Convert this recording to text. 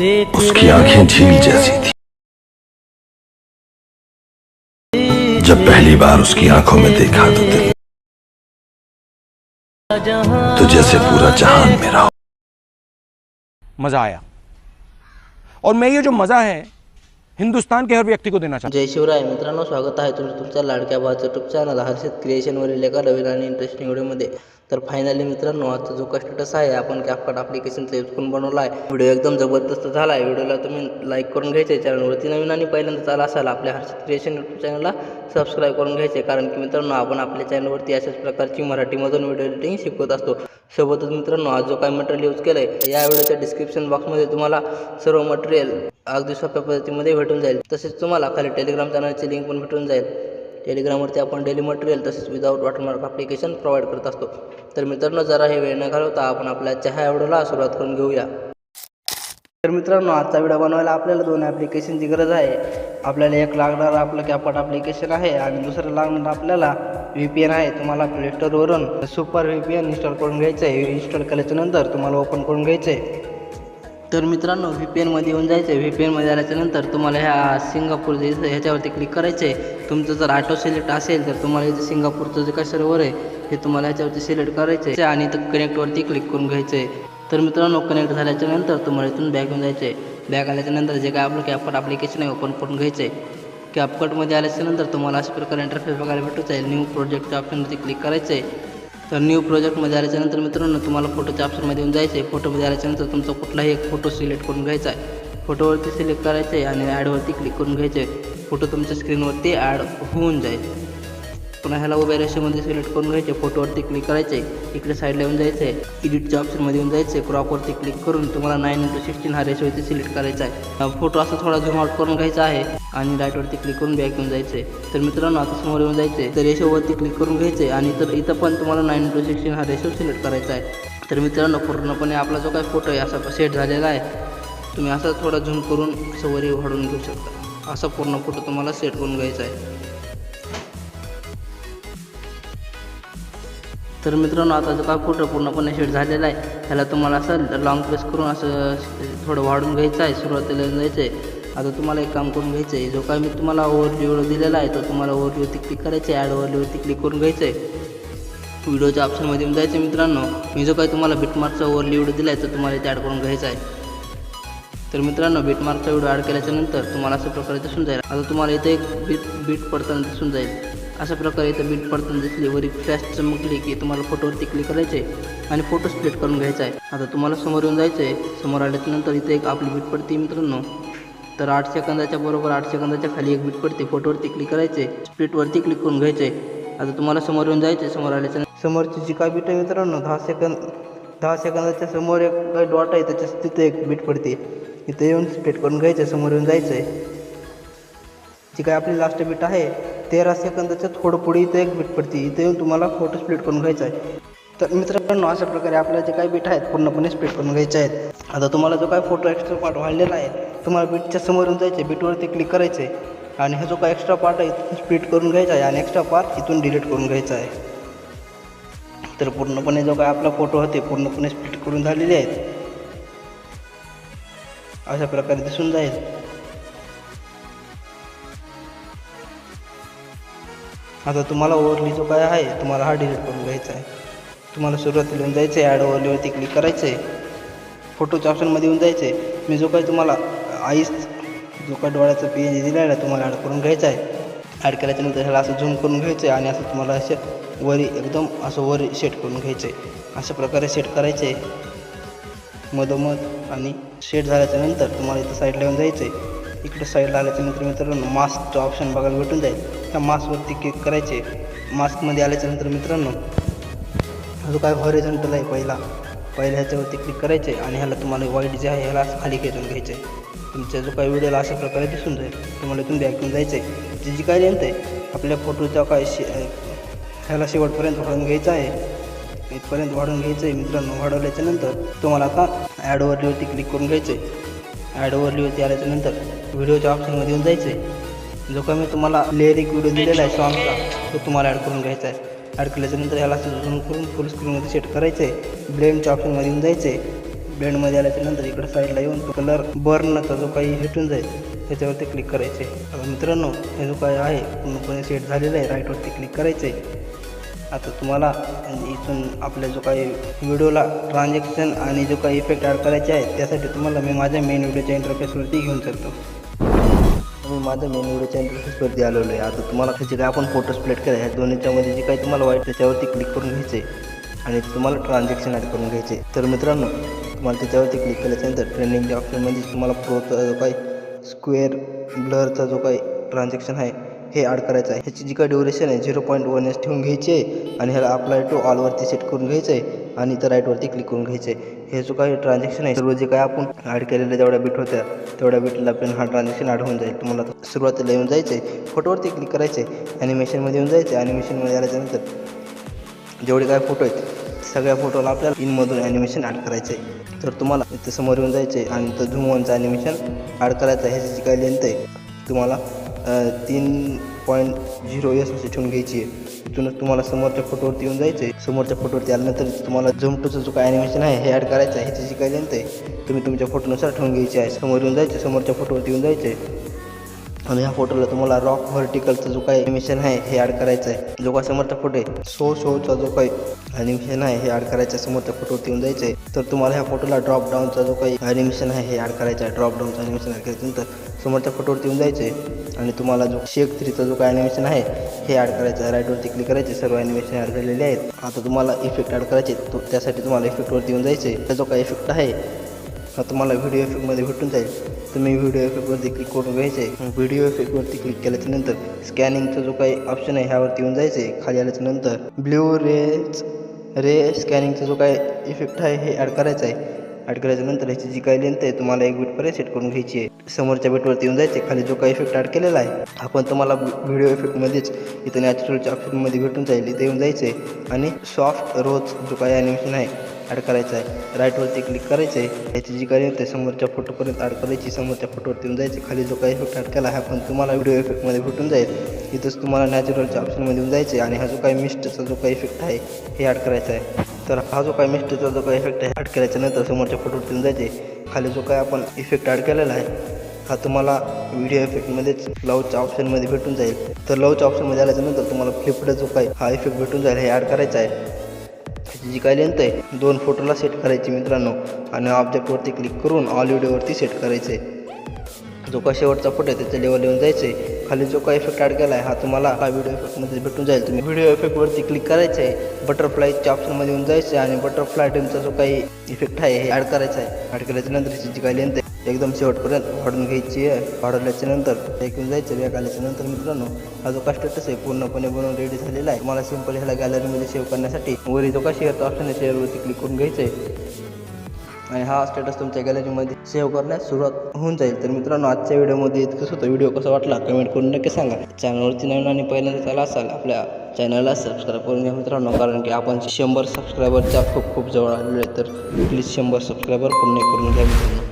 देख उसकी आँखें झील जैसी थी। जब पहली बार उसकी आँखों में देखा तो दिल। तो जैसे पूरा जहान मेरा हो। मज़ा आया। और मैं ये जो मज़ा है हिंदुस्तान के हर व्यक्ति को देना चाहता जय शिवराय मित्रांनो स्वागत आहे तुमचं तुमच्या लाडक्या भावाचं यूट्यूब चॅनल हर्षित क्रिएशनवरील एका नवीन आणि इंटरेस्टिंग व्हिडिओमध्ये तर फायनली मित्रांनो आजचा जो स्टेटस आहे आपण कॅपकट ॲप्लिकेशनचा यूज करून बनवला आहे. व्हिडिओ एकदम जबरदस्त झाला आहे. व्हिडिओला तुम्ही लाईक करून घ्यायचे चॅनलवरती नवीन आणि पहिल्यांदा चाला असाल आपल्या हर्षित क्रिएशन यूट्यूब चॅनलला सबस्क्राईब करून घ्यायचे. कारण की मित्रांनो आपण आपल्या चॅनलवरती अशाच प्रकारची मराठीमधून व्हिडिओ एडिटिंग शिकवत असतो. सोबतच मित्रांनो आज जो काही मटेरियल यूज केलं आहे या व्हिडिओच्या डिस्क्रिप्शन बॉक्समध्ये तुम्हाला सर्व मटेरियल अगदी सोप्या पद्धतीमध्ये भेटून जाईल. तसेच तुम्हाला खाली टेलिग्राम चॅनलची लिंक पण भेटून जाईल. टेलिग्रामवरती आपण डेली मटेरियल तसेच विदाऊट वॉटरमार्क ॲप्लिकेशन प्रोव्हाइड करत असतो. तर मित्रांनो जरा हे वेळ न घालवता आपण आपल्या चहा एवढ्याला सुरुवात करून घेऊया. तर मित्रांनो आजचा व्हिडिओ बनवायला आपल्याला दोन ॲप्लिकेशनची गरज आहे. आपल्याला एक लागणार आपलं कॅपट ॲप्लिकेशन आहे आणि दुसरं लागणार आपल्याला व्ही पी एन आहे. तुम्हाला play स्टोरवरून super V P N install करून घ्यायचं आहे इन्स्टॉल केल्याच्यानंतर तुम्हाला ओपन करून घ्यायचं आहे तर मित्रांनो व्ही पी एनमध्ये येऊन जायचं आहे व्ही पी एनमध्ये आल्याच्यानंतर तुम्हाला ह्या सिंगापूर जे ह्याच्यावरती क्लिक करायचं आहे तुमचं जर ऑटो सिलेक्ट असेल तर तुम्हाला इथे सिंगापूरचं जे काय सर्वर आहे हे तुम्हाला ह्याच्यावरती सिलेक्ट करायचं आहे आणि इथं कनेक्टवरती क्लिक करून घ्यायचं आहे तर मित्रांनो कनेक्ट झाल्याच्यानंतर तुम्हाला इथून बॅग घेऊन जायचं आहे बॅग आल्याच्यानंतर जे काय आपलं कॅपकट ॲप्लिकेशन आहे ओपन करून घ्यायचं आहे कॅपकटमध्ये आल्याच्यानंतर तुम्हाला अशा प्रकारे इंटरफेस बघायला भेटूच जाईल न्यू प्रोजेक्टच्या ऑप्शनवरती क्लिक करायचं आहे तर न्यू प्रोजेक्टमध्ये आल्याच्यानंतर मित्रांनो तुम्हाला फोटोच्या ऑप्शनमध्ये येऊन जायचं आहे. फोटोमध्ये आल्याच्यानंतर तुमचा कुठलाही एक फोटो सिलेक्ट करून घ्यायचा आहे. फोटोवरती सिलेक्ट करायचं आहे आणि ॲडवरती क्लिक करून घ्यायचं आहे. फोटो तुमच्या स्क्रीनवरती ॲड होऊन जाईल. पुन्हा ह्याला उभ्या रेषेमध्ये सिलेक्ट करून घ्यायचे. फोटोवरती क्लिक करायचे. इकडे साईडला येऊन जायचं. आहे एडिटच्या ऑप्शनमध्ये येऊन जायचं. आहे क्रॉपवरती क्लिक करून तुम्हाला नाईन इंटू सिक्स्टीन हा रेशोवरती सिलेक्ट करायचा आहे. फोटो असा थोडा झूम आउट करून घ्यायचा आहे आणि राईटवरती क्लिक करून बॅक येऊन जायचं. आहे तर मित्रांनो आता समोर येऊन जायचं. आहे तर रेशोवरती क्लिक करून घ्यायचे आणि तर इथं पण तुम्हाला नाईन इंटू सिक्स्टीन हा रेशो सिलेक्ट करायचा आहे. तर मित्रांनो पूर्णपणे आपला जो काही फोटो आहे असा सेट झालेला आहे. तुम्ही असा थोडा झूम करून सवरी वाढवून घेऊ शकता. असा पूर्ण फोटो तुम्हाला सेट करून घ्यायचा आहे. तर मित्रांनो आता जो काय कुठं पूर्णपणे शेड झालेला आहे त्याला तुम्हाला असं लॉंग प्रेस करून असं थोडं वाढून घ्यायचं आहे सुरुवातीला जायचं आहे आता तुम्हाला एक काम करून घ्यायचं आहे जो काय मी तुम्हाला ओव्हरव्ह्यू दिलेला आहे तो तुम्हाला ओव्हरव्ह्यूवरती क्लिक करायचं आहे ॲड ओव्हरव्ह्यूवरती क्लिक करून घ्यायचं आहे व्हिडिओच्या ऑप्शनमध्ये येऊन जायचं आहे मित्रांनो. मी जो काही तुम्हाला बिटमार्कचा ओव्हरव्ह्यू दिला आहे तो तुम्हाला इथे ॲड करून घ्यायचा आहे. तर मित्रांनो बीटमार्कचा व्हिडिओ ॲड केल्याच्यानंतर तुम्हाला अशा प्रकारे दिसून जाईल. आता तुम्हाला इथे एक बीट बीट पडताना दिसून जाईल. अशा प्रकारे इथं बीट पडताना दिसली वरी फ्लॅश चमकली की तुम्हाला फोटोवरती क्लिक करायचे आणि फोटो स्प्लिट करून घ्यायचा आहे. आता तुम्हाला समोर येऊन जायचं आहे समोर आल्याच्यानंतर इथे एक आपली बीट पडते मित्रांनो. तर आठ सेकंदाच्या बरोबर आठ सेकंदाच्या खाली एक बीट पडते. फोटोवरती क्लिक करायचे स्प्लिटवरती क्लिक करून घ्यायचे आता तुम्हाला समोर येऊन जायचं आहे समोर आल्याच्या समोरची जी काय बीट आहे मित्रांनो दहा सेकंद दहा सेकंदाच्या समोर एक काही डॉट आहे. त्याच्या तिथे एक बीट पडते. इथे येऊन स्प्लिट करून घ्यायचं समोर येऊन जायचं आहे जी काय आपली लास्ट बीट आहे तेरा सेकंदाच्या थोडं पुढे इथं एक बीट पडते. इथं येऊन तुम्हाला फोटो स्प्लिट करून घ्यायचा आहे. तर मित्रांनो अशा प्रकारे आपल्या जे काही बीट आहेत पूर्णपणे स्प्लिट करून घ्यायचे आहेत. आता तुम्हाला जो काय फोटो एक्स्ट्रा पार्ट वाढलेला आहे तुम्हाला बीटच्या समोर येऊन जायचे बीटवरती क्लिक करायचं आहे आणि हा जो काय एक्स्ट्रा पार्ट आहे इथून स्प्लिट करून घ्यायचा आहे आणि एक्स्ट्रा पार्ट इथून डिलीट करून घ्यायचा आहे. तर पूर्णपणे जो काय आपला फोटो होते पूर्णपणे स्प्लिट करून झालेले आहेत. अशा प्रकारे दिसून जाईल. आता तुम्हाला ओवरली जो काय आहे तुम्हाला हा डिलीट करून घ्यायचा आहे. तुम्हाला सुरुवातीला येऊन जायचं आहे ॲड ओवरलीवरती क्लिक करायचं आहे फोटोच्या ऑप्शनमध्ये येऊन जायचं आहे मी जो काही तुम्हाला आईस जो काय डोळ्याचा पी एच दिला आहे तुम्हाला ॲड करून घ्यायचा आहे. ॲड केल्याच्यानंतर ह्याला असं झूम करून घ्यायचं आहे आणि असं तुम्हाला असे वरी एकदम असं वरी सेट करून घ्यायचं आहे अशा प्रकारे सेट करायचं आहे मधोमध आणि सेट झाल्याच्यानंतर तुम्हाला इथं साईडला येऊन जायचं आहे इकडे साईडला आल्याच्यानंतर मित्रांनो मास्कचं ऑप्शन बघायला भेटून जाईल. त्या मास्कवरती क्लिक करायचे. मास्कमध्ये आल्याच्यानंतर मित्रांनो हा जो काय हॉरिझॉन्टल आहे पहिला पहिल्या ह्याच्यावरती क्लिक करायचे आणि ह्याला तुम्हाला वाईट जे आहे ह्याला खाली खेचून घ्यायचं. आहे तुमच्या जो काही व्हिडिओला अशा प्रकारे दिसून जाईल तुम्हाला इथून बॅकिंग जायचं आहे जी जी काय लेंथ आहे आपल्या फोटोचा काय शे ह्याला शेवटपर्यंत वाढवून घ्यायचं आहे. इथपर्यंत वाढवून घ्यायचं आहे मित्रांनो वाढवल्याच्या नंतर तुम्हाला आता ॲड ओव्हरलीवरती क्लिक करून घ्यायचं आहे ॲड ओव्हरलीवरती आल्याच्यानंतर व्हिडिओच्या ऑप्शनमध्ये येऊन जायचं आहे जो काय मी तुम्हाला लेअरिक व्हिडिओ दिलेला आहे सॉंगचा तो तुम्हाला ॲड करून घ्यायचा आहे. ॲड केल्याच्यानंतर ह्याला झूम करून फुल स्क्रीनमध्ये सेट करायचं आहे ब्लेंडच्या ऑप्शनमध्ये येऊन जायचं आहे ब्लेंडमध्ये आल्याच्यानंतर इकडे साईडला येऊन तो कलर बर्नचा जो काही भेटून जाईल त्याच्यावरती क्लिक करायचे आता मित्रांनो हे जो काय आहे पूर्णपणे सेट झालेला आहे. राईटवरती क्लिक करायचं आहे आता तुम्हाला इथून आपल्या जो काही व्हिडिओला ट्रान्झॅक्शन आणि जो काही इफेक्ट ॲड करायचे आहे त्यासाठी तुम्हाला मी माझ्या मेन व्हिडिओच्या इंटरफेसवरती घेऊन चालतो. मी माझ्या मेन व्हिडिओच्या आलेलो आहे. आता तुम्हाला त्याचे काय आपण फोटो स्प्लेट करायचे ह्या दोन्हीच्यामध्ये जे काही तुम्हाला वाईट त्याच्यावरती क्लिक करून घ्यायचं आहे आणि तुम्हाला ट्रान्झॅक्शन ॲड करून घ्यायचे. तर मित्रांनो तुम्हाला त्याच्यावरती क्लिक केल्याच्यानंतर ट्रेंडिंगच्या ऑप्शनमध्ये तुम्हाला प्रोचा जो काही स्क्वेअर ब्लरचा जो काही ट्रान्झॅक्शन आहे हे ॲड करायचं आहे. ह्याची जी काय ड्युरेशन आहे झिरो पॉईंट वन एस ठेवून घ्यायची आहे आणि ह्याला अप्लाय टू ऑलवरती सेट करून घ्यायचं आहे आणि इथं राईटवरती क्लिक करून घ्यायचं आहे. हे जो काही ट्रान्झॅक्शन आहे सर्व जे काय आपण ॲड केलेल्या जेवढ्या बीट होत्या. तेवढ्या बीटला पण हा ट्रान्झॅक्शन ॲड होऊन जाईल. तुम्हाला सुरुवातीला येऊन जायचं आहे. फोटोवरती क्लिक करायचं आहे. ॲनिमेशनमध्ये येऊन जायचं आहे. ॲनिमेशनमध्ये आल्याच्यानंतर जेवढे काय फोटो आहेत सगळ्या फोटोला आपल्याला इनमधून ॲनिमेशन ॲड करायचं आहे. तर तुम्हाला इथं समोर येऊन जायचं आहे आणि तर झूमवनचं ॲनिमेशन ॲड करायचं आहे. ह्याची जी काय लेंथ आहे तुम्हाला तीन पॉईंट झिरो एस अशी ठेवून घ्यायची आहे. तिथूनच तुम्हाला समोरच्या फोटोवरती येऊन जायचं आहे समोरच्या फोटोवरती आल्यानंतर तुम्हाला झूम जो काय ॲनिमेशन आहे हे ॲड करायचं आहे ह्याची जी काय जनता आहे तुम्ही तुमच्या फोटोनुसार ठेवून घ्यायची आहे. समोर येऊन जायचं समोरच्या फोटोवरती येऊन जायचं आहे आणि ह्या फोटोला तुम्हाला रॉक व्हर्टिकलचा जो काही ॲनिमेशन आहे हे ॲड करायचं आहे जो काय समोरचा फोटो आहे सो शोचा जो काही ॲनिमेशन आहे हे ॲड करायचं आहे समोरच्या फोटोवरती येऊन जायचं आहे तर तुम्हाला ह्या फोटोला ड्रॉप डाऊनचा जो काही ॲनिमेशन आहे हे ॲड करायचं आहे ड्रॉप डाऊनचा ॲनिमेशन ॲड करायचं समोरच्या फोटोवरती येऊन जायचं आहे आणि तुम्हाला जो शेक थ्रीचा जो काही ॲनिमेशन आहे हे ॲड करायचं आहे राईटवरती क्लिक करायचे सर्व ॲनिमेशन ॲड झालेले आहेत. आता तुम्हाला इफेक्ट ॲड करायचे आहेत. तो त्यासाठी तुम्हाला इफेक्टवरती येऊन जायचं आहे त्याचा जो काही इफेक्ट आहे हा तुम्हाला व्हिडिओ इफेक्टमध्ये भेटून जाईल. तुम्ही व्हिडिओ इफेक्टवरती क्लिक करून घ्यायचे आहे व्हिडिओ इफेक्टवरती क्लिक केल्याच्यानंतर स्कॅनिंगचा जो काही ऑप्शन आहे ह्यावरती येऊन जायचं आहे खाली आल्याच्यानंतर. ब्ल्यू रेज रे स्कॅनिंगचा जो काही इफेक्ट आहे हे ॲड करायचं आहे. ॲड करायच्यानंतर ह्याची जी काही लेंथ आहे तुम्हाला एक बीटपर्यंत सेट करून घ्यायची आहे. समोरच्या बीटवरती येऊन जायचे खाली जो काही इफेक्ट ॲड केलेला आहे आपण तुम्हाला व्हिडिओ इफेक्टमध्येच इथं नॅचरलच्या ऑप्शनमध्ये भेटून जाईल. इथे येऊन जायचं आहे आणि सॉफ्ट रोज जो काही ॲनिमेशन आहे ॲड करायचं आहे. राईटवरती क्लिक करायचं आहे याची जी काही ते समोरच्या फोटोपर्यंत ॲड करायची समोरच्या फोटोवरती येऊन जायचे खाली जो काही इफेक्ट ॲड केला आहे पण तुम्हाला व्हिडिओ इफेक्टमध्ये भेटून जाईल. इथंच तुम्हाला नॅचरलच्या ऑप्शनमध्ये येऊन जायचे आणि हा जो काही मिस्टचा जो काही इफेक्ट आहे हे ॲड करायचा आहे. तर हा जो काही मिस्टचा जो काही इफेक्ट आहे ॲड करायच्या नंतर समोरच्या फोटोवरती येऊन जायचे खाली जो काही आपण इफेक्ट ॲड केलेला आहे हा तुम्हाला व्हिडिओ इफेक्टमध्येच लवच्या ऑप्शनमध्ये भेटून जाईल. तर लवच्या ऑप्शनमध्ये आल्याच्यानंतर तुम्हाला फ्लिपकार्ट जो काही हा इफेक्ट भेटून जाईल हे ॲड करायचा आहे. त्याची जी काय लेंथ आहे दोन फोटोला सेट करायची मित्रांनो. आणि ऑब्जेक्टवरती क्लिक करून ऑल व्हिडिओवरती सेट करायचं आहे जो का शेवटचा फोटो आहे त्याच्या लेवल येऊन जायचं आहे खाली जो काही इफेक्ट ॲड केला आहे हा तुम्हाला हा व्हिडिओ इफेक्टमध्ये भेटून जाईल. तुम्ही व्हिडिओ इफेक्टवरती क्लिक करायचं आहे बटरफ्लायच्या ऑप्शनमध्ये येऊन जायचं आहे आणि बटरफ्लाय टीमचा जो काही इफेक्ट आहे हे ॲड करायचा आहे ॲड केल्याच्यानंतर त्याची जी काही लेंथ आहे एकदम शेवटपर्यंत फाडून घ्यायची आहे. वाढवल्याच्या नंतर एक जायचं बॅग आल्याच्यानंतर मित्रांनो हा जो का स्टेटस आहे पूर्णपणे बनवून रेडी झालेला आहे. मला सिंपल ह्याला गॅलरीमध्ये सेव्ह करण्यासाठी वरी जो का शेअरचा ऑप्शन आहे शेअरवरती क्लिक करून घ्यायचं आहे. आणि हा स्टेटस तुमच्या गॅलरीमध्ये सेव्ह करण्यास सुरुवात होऊन जाईल. तर मित्रांनो आजच्या व्हिडिओमध्ये इतकंच होतं. व्हिडिओ कसा वाटला कमेंट करून नक्की सांगा. चॅनलवरती नवीन आणि पहिल्यांदा चाला असाल आपल्या चॅनलला सबस्क्राईब करून घ्या मित्रांनो. कारण की आपण शंभर सबस्क्रायबरच्या खूप खूप जवळ आलेलो आहे तर प्लीज शंभर सबस्क्रायबर पूर्ण करून घ्या मित्रांनो.